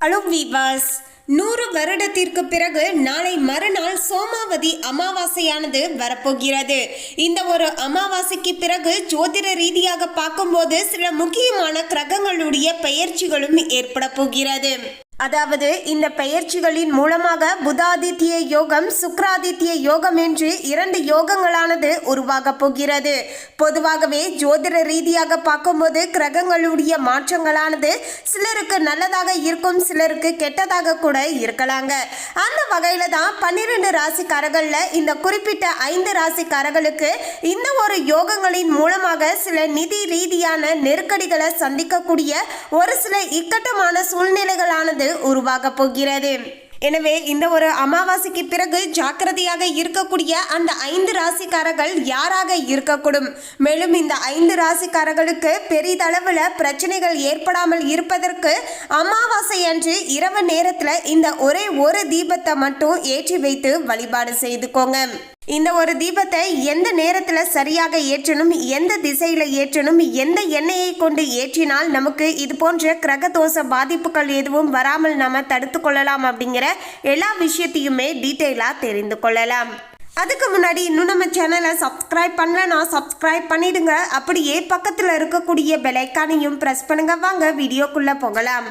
Hello வீவாஸ் நூறு வருடத்திற்கு பிறகு நாளை மறுநாள் சோமாவதி அமாவாசையானது வரப்போகிறது. இந்த ஒரு அமாவாசைக்கு பிறகு ஜோதிட ரீதியாக பார்க்கும்போது சில முக்கியமான கிரகங்களுடைய பெயர்ச்சிகளும் ஏற்பட போகிறது. அதாவது இந்த பெயர்ச்சிகளின் மூலமாக புதாதித்ய யோகம் சுக்ராதித்ய யோகம் என்று இரண்டு யோகங்களானது உருவாக போகிறது. பொதுவாகவே ஜோதிட ரீதியாக பார்க்கும்போது கிரகங்களுடைய மாற்றங்களானது சிலருக்கு நல்லதாக இருக்கும் சிலருக்கு கெட்டதாக கூட இருக்கலாங்க. அந்த வகையில தான் பன்னிரெண்டு ராசிக்காரர்களில் இந்த குறிப்பிட்ட ஐந்து ராசிக்காரர்களுக்கு இந்த ஒரு யோகங்களின் மூலமாக சில நிதி ரீதியான நெருக்கடிகளை சந்திக்கக்கூடிய ஒரு சில இக்கட்டமான சூழ்நிலைகளானது உருவாகப் போகிறது. எனவே இந்த ஒரு அமாவாசைக்கு பிறகு ஜாக்கிரதையாக இருக்கக்கூடிய அந்த ஐந்து ராசிக்காரர்கள் யாராக இருக்கக்கூடும்? மேலும் இந்த ஐந்து ராசிக்காரர்களுக்கு பெரிதளவில் பிரச்சனைகள் ஏற்படாமல் இருப்பதற்கு அமாவாசை அன்று இரவு நேரத்தில் இந்த ஒரே ஒரு தீபத்தை மட்டும் ஏற்றி வைத்து வழிபாடு செய்துக்கோங்க. இந்த ஒரு தீபத்தை எந்த நேரத்தில் சரியாக ஏற்றணும் எந்த திசையில் ஏற்றணும் எந்த எண்ணெயை கொண்டு ஏற்றினால் நமக்கு இது போன்ற கிரகதோஷ பாதிப்புகள் எதுவும் வராமல் நம்ம தடுத்து கொள்ளலாம் அப்படிங்கிற எல்லா விஷயத்தையுமே டீட்டெயிலாக தெரிந்து கொள்ளலாம். அதுக்கு முன்னாடி இன்னும் நம்ம சேனலை சப்ஸ்கிரைப் பண்ணலன்னா சப்ஸ்கிரைப் பண்ணிடுங்க. அப்படியே பக்கத்தில் இருக்கக்கூடிய பெலைக்கானையும் ப்ரெஸ் பண்ணுங்க. வாங்க வீடியோக்குள்ளே போகலாம்.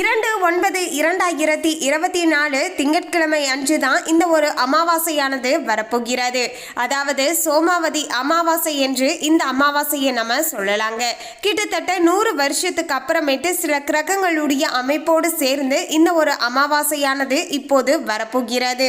இரண்டு ஒன்பது இரண்டாயிரத்தி இருபத்தி நாலு திங்கட்கிழமை அன்று தான் இந்த ஒரு அமாவாசையானது வரப்போகிறது. அதாவது சோமாவதி அமாவாசை என்று இந்த அமாவாசையை நம்ம சொல்லலாங்க. கிட்டத்தட்ட நூறு வருஷத்துக்கு அப்புறமேட்டு சில கிரகங்களுடைய அமைப்போடு சேர்ந்து இந்த ஒரு அமாவாசையானது இப்போது வரப்போகிறது.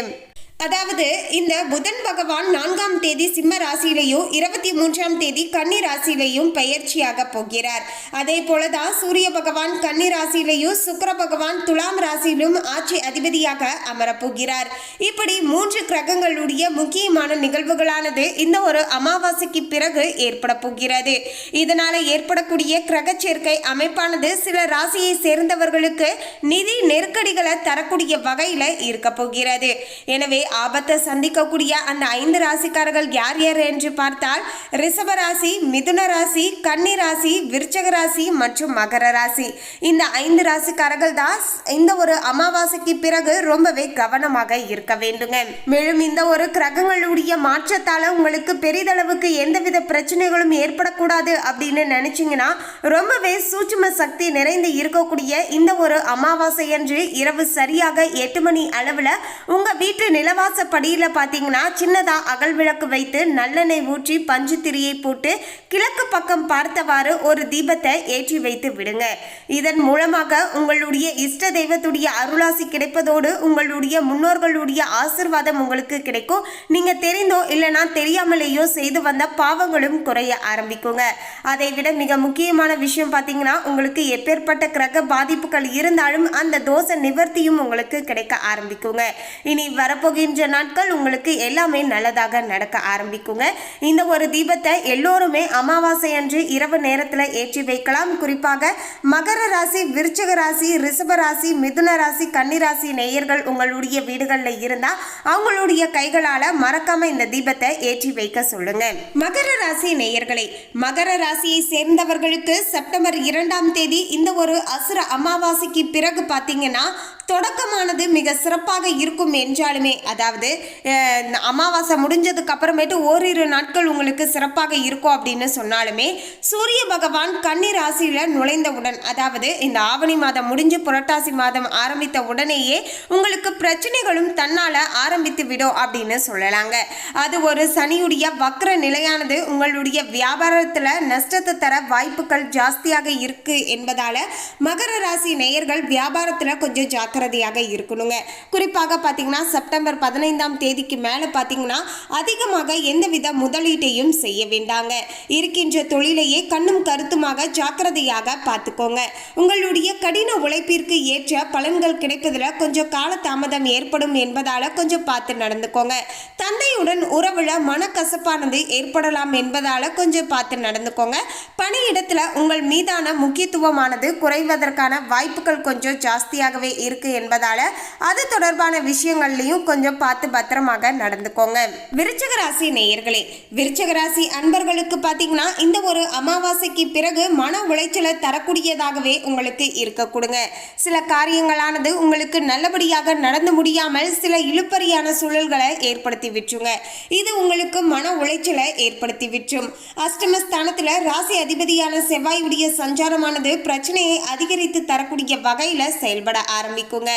அதாவது இந்த புதன் பகவான் நான்காம் தேதி சிம்ம ராசியிலையும் இருபத்தி மூன்றாம் தேதி கன்னி ராசியிலையும் பயிற்சியாக போகிறார். அதே போலதான் சூரிய பகவான் கன்னி ராசியிலையும் சுக்கிர பகவான் துலாம் ராசியிலும் ஆட்சி அதிபதியாக அமரப்போகிறார். இப்படி மூன்று கிரகங்களுடைய முக்கியமான நிகழ்வுகளானது இந்த ஒரு அமாவாசைக்கு பிறகு ஏற்பட போகிறது. இதனால ஏற்படக்கூடிய கிரக சேர்க்கை அமைப்பானது சில ராசியை சேர்ந்தவர்களுக்கு நிதி நெருக்கடிகளை தரக்கூடிய வகையில இருக்க போகிறது. எனவே ஆபத்தை சந்திக்கக்கூடிய அந்த ஐந்து ராசிக்காரர்கள் யார் யார் என்று பார்த்தால் ரிஷப ராசி மிதுன ராசி கன்னி ராசி விருச்சக ராசி மற்றும் மகர ராசி. இந்த ஐந்து ராசிக்காரர்கள் தான் இந்த ஒரு அமாவாசைக்கு பிறகு ரொம்பவே கவனமாக இருக்க வேண்டுங்க. மேலும் இந்த ஒரு கிரகங்களுடைய மாற்றத்தால் உங்களுக்கு பெரிதளவுக்கு எந்தவித பிரச்சனைகளும் ஏற்படக்கூடாது அப்படின்னு நினைச்சீங்கன்னா ரொம்பவே சூட்சும சக்தி நிறைந்து இருக்கக்கூடிய இந்த ஒரு அமாவாசை அன்று இரவு சரியாக எட்டு மணி அளவுல உங்க வீட்டு நிலவாச படியில் பார்த்தீங்கன்னா சின்னதாக அகல் விளக்கு வைத்து நல்லெண்ணெய் ஊற்றி பஞ்சு திரியை போட்டு கிழக்கு பக்கம் பார்த்தவாறு ஒரு தீபத்தை ஏற்றி வைத்து விடுங்க. இதன் மூலமாக உங்களுடைய இஷ்ட தெய்வத்துடைய அருளாசி கிடைப்பதோடு உங்களுடைய முன்னோர்களுடைய ஆசிர்வாதம் உங்களுக்கு கிடைக்கும். நீங்க தெரிந்தோ இல்லைனா தெரியாமலேயோ செய்து வந்த பாவங்களும் குறைய ஆரம்பிக்குங்க. அதை விட மிக முக்கியமான விஷயம் பார்த்தீங்கன்னா உங்களுக்கு எப்பேற்பட்ட கிரக பாதிப்புகள் இருந்தாலும் அந்த தோஷ நிவர்த்தியும் உங்களுக்கு கிடைக்க ஆரம்பிக்குங்க. இனி வருகின்ற நாட்கள் உங்களுக்கு எல்லாமே நல்லதாக நடக்க ஆரம்பிக்குங்க. இந்த ஒரு தீபத்தை எல்லோருமே அமாவாசை அன்று இரவு நேரத்தில் ஏற்றி வைக்கலாம். குறிப்பாக மகர ராசி விருச்சக ராசி ரிஷப ராசி மிதுன ராசி கன்னி ராசி நேயர்கள் உங்களுடைய வீடுகளில் இருந்தால் அவங்களுடைய கைகளால் மறக்காம இந்த தீபத்தை ஏற்றி வைக்க சொல்லுங்க. மகர ராசி நேயர்களே மகர ராசியை சேர்ந்தவர்களுக்கு செப்டம்பர் இரண்டாம் தேதி இந்த ஒரு அசுர அமாவாசைக்கு பிறகு பார்த்தீங்கன்னா தொடக்கமானது மிக சிறப்பாக இருக்கும் என்றாலுமே அதாவது இந்த அமாவாசை முடிஞ்சதுக்கு அப்புறமேட்டு ஓரிரு நாட்கள் உங்களுக்கு சிறப்பாக இருக்கும் அப்படின்னு சொன்னாலுமே சூரிய பகவான் கன்னி ராசியில் நுழைந்தவுடன் அதாவது இந்த ஆவணி மாதம் முடிஞ்சு புரட்டாசி மாதம் ஆரம்பித்த உடனேயே உங்களுக்கு பிரச்சனைகளும் தன்னால் ஆரம்பித்து விடும் அப்படின்னு சொல்லலாங்க. அது ஒரு சனியுடைய வக்ர நிலையானது. உங்களுடைய வியாபாரத்தில் நஷ்டத்தை தர வாய்ப்புகள் ஜாஸ்தியாக இருக்கு என்பதால் மகர ராசி நேயர்கள் வியாபாரத்தில் கொஞ்சம் ஜாக்கிரதையாக இருக்கணுங்க. குறிப்பாக பார்த்தீங்கன்னா செப்டம்பர் பதினைந்தாம் தேதிக்கு மேலே பார்த்தீங்கன்னா அதிகமாக எந்தவித முதலீட்டையும் செய்ய வேண்டாங்க. இருக்கின்ற தொழிலையே கண்ணும் கருத்துமாக ஜாக்கிரதையாக பார்த்துக்கோங்க உங்களுடைய கடின உழைப்பிற்கு ஏற்ற பலன்கள் கிடைப்பதில் கொஞ்சம் கால தாமதம் ஏற்படும் என்பதால கொஞ்சம் பார்த்து நடந்துக்கோங்க. தந்தையுடன் உறவுல மனக்கசப்பானது ஏற்படலாம் என்பதால கொஞ்சம் பார்த்து நடந்துக்கோங்க. பணியிடத்துல உங்கள் மீதான முக்கியத்துவமானது குறைவதற்கான வாய்ப்புகள் கொஞ்சம் ஜாஸ்தியாகவே இருக்குது இருக்கு என்பதால அது தொடர்பான விஷயங்கள்லையும் கொஞ்சம் பார்த்து பத்திரமாக நடந்துக்கோங்க. விருச்சக ராசி நேயர்களே விருச்சக ராசி அன்பர்களுக்கு பார்த்தீங்கன்னா இந்த ஒரு அமாவாசைக்கு பிறகு மன உளைச்சலை தரக்கூடியதாகவே உங்களுக்கு இருக்க கொடுங்க சில காரியங்களானது உங்களுக்கு நல்லபடியாக நடந்து முடியாமல் சில இழுப்பறியான சூழல்களை ஏற்படுத்தி விட்டுருங்க. இது உங்களுக்கு மன உளைச்சலை ஏற்படுத்தி விற்றும் அஷ்டமஸ்தானத்தில் ராசி அதிபதியான செவ்வாயுடைய சஞ்சாரமானது பிரச்சனையை அதிகரித்து தரக்கூடிய வகையில் செயல்பட ஆரம்பிக்குங்க.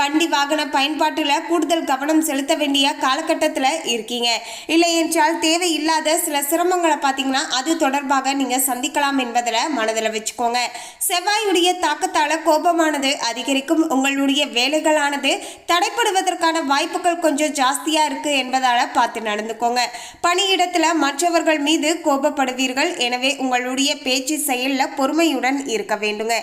வண்டி வாகன பயன்பாட்டில் கூடுதல் கவனம் செலுத்த வேண்டிய காலகட்டத்தில் இருக்கீங்க. இல்லை என்றால் தேவையில்லாத சில சிரமங்களை பார்த்தீங்கன்னா அது தொடர்பாக நீங்கள் சந்திக்கலாம் என்பதில் மனதில் வச்சுக்கோங்க. செவ்வாயுடைய தாக்கத்தால் கோபமானது அதிகரிக்கும். உங்களுடைய வேலைகளானது தடைப்படுவதற்கான வாய்ப்புகள் கொஞ்சம் ஜாஸ்தியாக இருக்கு என்பதால் பார்த்து நடந்துக்கோங்க. பணியிடத்தில் மற்றவர்கள் மீது கோபப்படுவீர்கள். எனவே உங்களுடைய பேச்சு செயலில் பொறுமையுடன் இருக்க வேண்டுங்க.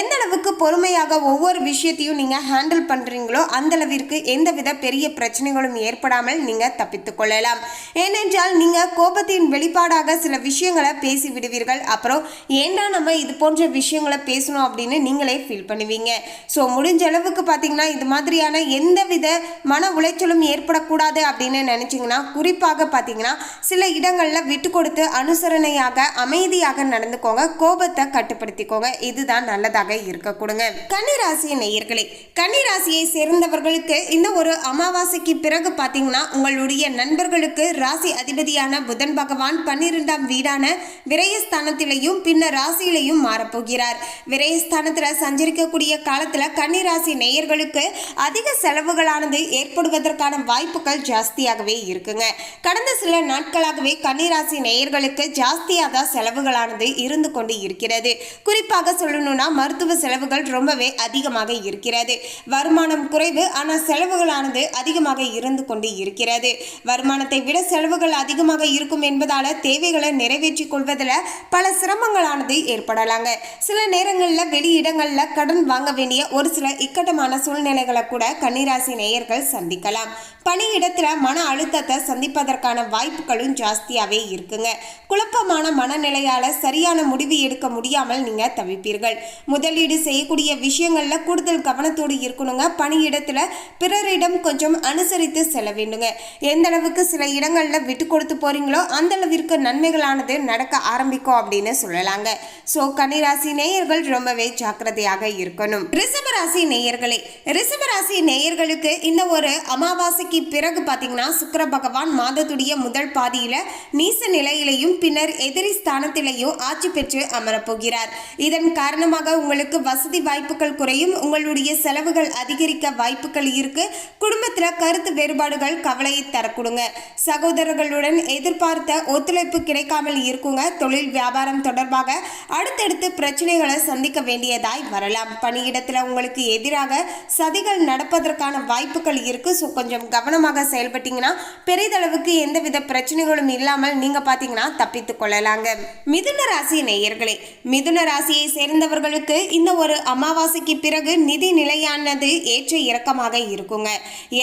எந்த அளவுக்கு பொறுமையாக ஒவ்வொரு விஷயத்தையும் நீங்கள் ஹேண்டில் பண்ணுறீங்களோ அந்த அளவிற்கு எந்தவித பெரிய பிரச்சனைகளும் ஏற்படாமல் நீங்க தப்பித்துக் கொள்ளலாம். ஏனென்றால் நீங்க கோபத்தின் வெளிப்பாடாக சில விஷயங்களை பேசி விடுவீர்கள். அப்புறம் ஏண்டா நம்ம இது போன்ற விஷயங்களை பேசணும் அப்படின்னு நீங்களே ஃபீல் பண்ணுவீங்க. ஸோ முடிஞ்ச அளவுக்கு பார்த்தீங்கன்னா இது மாதிரியான எந்தவித மன உளைச்சலும் ஏற்படக்கூடாது அப்படின்னு நினைச்சீங்கன்னா குறிப்பாக பார்த்தீங்கன்னா சில இடங்களில் விட்டு கொடுத்து அனுசரணையாக அமைதியாக நடந்துக்கோங்க. கோபத்தை கட்டுப்படுத்திக்கோங்க. இதுதான் நல்லதாக இருக்க கொடுங்க. கன்னிராசி நேயர்களே கன்னிராசியை சேர்ந்தவர்களுக்கு இந்த ஒரு அமாவாசை அமாவாசைக்கு பிறகு பார்த்தீங்கன்னா உங்களுடைய நண்பர்களுக்கு ராசி அதிபதியான புதன் பகவான் பன்னிரெண்டாம் வீடான விரயஸ்தானத்திலையும் பின்னர் ராசியிலையும் மாறப்போகிறார். விரயஸ்தானத்தில் சஞ்சரிக்கக்கூடிய காலத்தில் கன்னிராசி நேயர்களுக்கு அதிக செலவுகளானது ஏற்படுவதற்கான வாய்ப்புகள் ஜாஸ்தியாகவே இருக்குங்க. கடந்த சில நாட்களாகவே கன்னிராசி நேயர்களுக்கு ஜாஸ்தியாக செலவுகளானது இருந்து கொண்டு இருக்கிறது. குறிப்பாக சொல்லணும்னா மருத்துவ செலவுகள் ரொம்பவே அதிகமாக இருக்கிறது. வருமானம் குறைவு ஆனால் செலவுகளானது அதிக அதிகமாக இருந்து கொண்டு இருக்கிறது. வருமானத்தை விட செலவுகள் அதிகமாக இருக்கும் என்பதால தேவைகளை நிறைவேற்றிக் கொள்வதில் பல சிரமங்களானது ஏற்படலாங்க. சில நேரங்களில் வெளியிடங்களில் கடன் வாங்க வேண்டிய ஒரு சில இக்கட்டமான சூழ்நிலைகளை கூட கன்னிராசி நேயர்கள் சந்திக்கலாம். பணியிடத்துல மன அழுத்தத்தை சந்திப்பதற்கான வாய்ப்புகளும் ஜாஸ்தியாகவே இருக்குங்க. குழப்பமான மனநிலையால் சரியான முடிவு எடுக்க முடியாமல் நீங்க தவிப்பீர்கள். முதலீடு செய்யக்கூடிய விஷயங்கள்ல கூடுதல் கவனத்தோடு இருக்கணுங்க. பணியிடத்துல பிறரிடம் கொஞ்சம் அனுசரித்து செல்ல வேண்டுங்க. எந்த அளவுக்கு சில இடங்களில் விட்டு கொடுத்து போறீங்களோ அந்த அளவிற்கு நன்மைகளானது நடக்க ஆரம்பிக்கும் அப்படின்னு சொல்லலாங்க. ஸோ கன்னிராசி நேயர்கள் ரொம்பவே ஜாக்கிரதையாக இருக்கணும். ரிஷபராசி நேயர்களே ரிஷபராசி நேயர்களுக்கு இந்த ஒரு அமாவாசைக்கு பிறகு பார்த்தீங்கன்னா சுக்கர பகவான் மாதத்துடைய முதல் பாதியில் நீச நிலையிலையும் பின்னர் எதிரி ஸ்தானத்திலையும் ஆட்சி பெற்று அமரப்போகிறார். இதன் காரணமாக உங்களுக்கு வசதி வாய்ப்புகள் குறையும் உங்களுடைய செலவுகள் அதிகரிக்க வாய்ப்புகள் இருக்கு. குடும்பத்தில் கருத்து வேறுபாடுகள் கவலையை தரக்கூடுங்க. சகோதரர்களுடன் எதிர்பார்த்த ஒத்துழைப்பு கிடைக்காமல் இருக்குங்க. தொழில் வியாபாரம் தொடர்பாக அடுத்தடுத்து பிரச்சனைகளை சந்திக்க வேண்டியதாய் வரலாம். பணியிடத்தில் உங்களுக்கு எதிராக சதிகள் நடப்பதற்கான வாய்ப்புகள் இருக்கு. ஸோ கொஞ்சம் கவனமாக செயல்பட்டீங்கன்னா பெரிதளவுக்கு எந்தவித பிரச்சனைகளும் இல்லாமல் நீங்க பாத்தீங்கன்னா தப்பித்துக் கொள்ளலாங்க. மிதுன ராசி நேயர்களே மிதுன ராசியை சேர்ந்தவர்களுக்கு இந்த ஒரு அமாவாசைக்கு பிறகு நிதி நிலையானது ஏற்ற இறக்கமாக இருக்குங்க.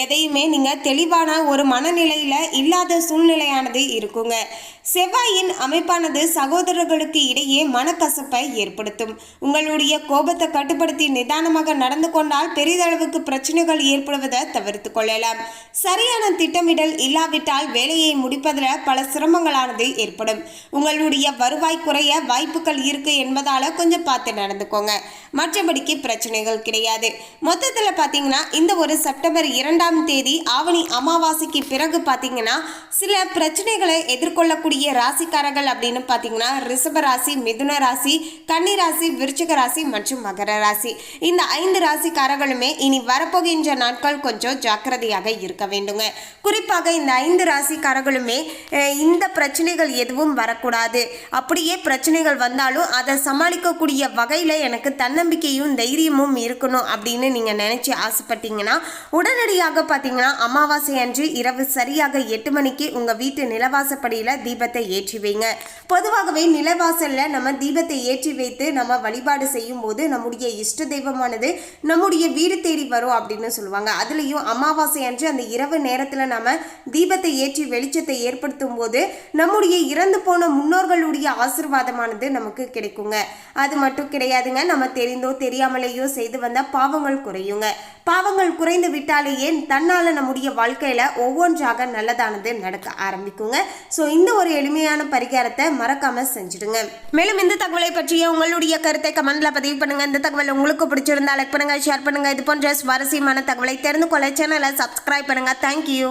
எதை எதையுமே நீங்கள் தெளிவான ஒரு மனநிலையில் இல்லாத சூழ்நிலையானது இருக்குங்க. செவ்வாயின் அமைப்பானது சகோதரர்களுக்கு இடையே மனக்கசப்பை ஏற்படுத்தும். உங்களுடைய கோபத்தை கட்டுப்படுத்தி நிதானமாக நடந்து கொண்டால் பெரிதளவுக்கு பிரச்சனைகள் ஏற்படுவதை தவிர்த்து கொள்ளலாம். சரியான திட்டமிடல் இல்லாவிட்டால் வேலையை முடிப்பதில் பல சிரமங்களானது ஏற்படும். உங்களுடைய வருவாய் குறைய வாய்ப்புகள் இருக்கு என்பதால கொஞ்சம் பார்த்து நடந்துக்கோங்க. மற்றபடிக்கு பிரச்சனைகள் கிடையாது. மொத்தத்தில் பார்த்தீங்கன்னா இந்த ஒரு செப்டம்பர் இரண்டாம் தேதி ஆவணி அமாவாசைக்கு பிறகு பார்த்தீங்கன்னா சில பிரச்சனைகளை எதிர்கொள்ளக்கூடிய ராசிக்காரர்கள் அப்படின்னு பார்த்தீங்கன்னா ரிஷப ராசி மிதுன ராசி கன்னி ராசி விருச்சிக ராசி மற்றும் மகர ராசி. இந்த ஐந்து ராசிக்காரர்களுமே இனி வரப்போகின்ற நாட்கள் கொஞ்சம் ஜாக்கிரதையாக இருக்க வேண்டுங்க. குறிப்பாக இந்த ஐந்து ராசிக்காரர்களுமே இந்த பிரச்சனைகள் எதுவும் வரக்கூடாது. அப்படியே பிரச்சனைகள் வந்தாலும் அதை சமாளிக்கக்கூடிய வகையில் எனக்கு தன்னம்பிக்கையும் தைரியமும் இருக்கணும் அப்படின்னு நீங்கள் நினச்சி ஆசைப்பட்டீங்கன்னா உடனடியாக பார்த்தீங்கன்னா அமாவாசை அன்று இரவு சரியாக எட்டு மணிக்கு உங்கள் வீட்டு நிலவாசப்படியில் தீபத்தை ஏற்றி வைங்க. பொதுவாகவே நிலவாசலில் நம்ம தீபத்தை ஏற்றி வைத்து நம்ம வழிபாடு செய்யும் போது நம்முடைய இஷ்ட தெய்வமானது நம்முடைய வீடு தேடி வரும் அப்படின்னு சொல்லுவாங்க. அதுலேயும் அமாவாசை அன்று அந்த இரவு நேரத்தில் நம்ம தீபத்தை ஏற்றி வெளிச்சத்தை ஏற்படுத்தும் போது நம்முடைய இறந்து போன முன்னோர்களுடைய ஆசிர்வாதமானது நமக்கு கிடைக்குங்க. அது மட்டும் கிடையாதுங்க. நம்ம தெரிந்தோ தெரியாமலேயோ செய்து வந்த பாவங்கள் குறையுங்க. பாவங்கள் குறைந்து விட்டாலே ஏன் தன்னால் நம்முடைய வாழ்க்கையில் ஒவ்வொன்றாக நல்லதானது நடக்க ஆரம்பிக்குங்க. ஸோ இந்த ஒரு எளிமையான பரிகாரத்தை மறக்காம செஞ்சுடுங்க. மேலும் இந்த தகவலை பற்றிய உங்களுடைய கருத்தை கமெண்ட்ல பதிவு பண்ணுங்க. இந்த தகவல் உங்களுக்கு பிடிச்சிருந்தா லைக் பண்ணுங்க ஷேர் பண்ணுங்க. இது போன்ற சுவாரஸ்யமான தகவலை தெரிந்து கொள்ள சேனலை சப்ஸ்கிரைப் பண்ணுங்க. தேங்க்யூ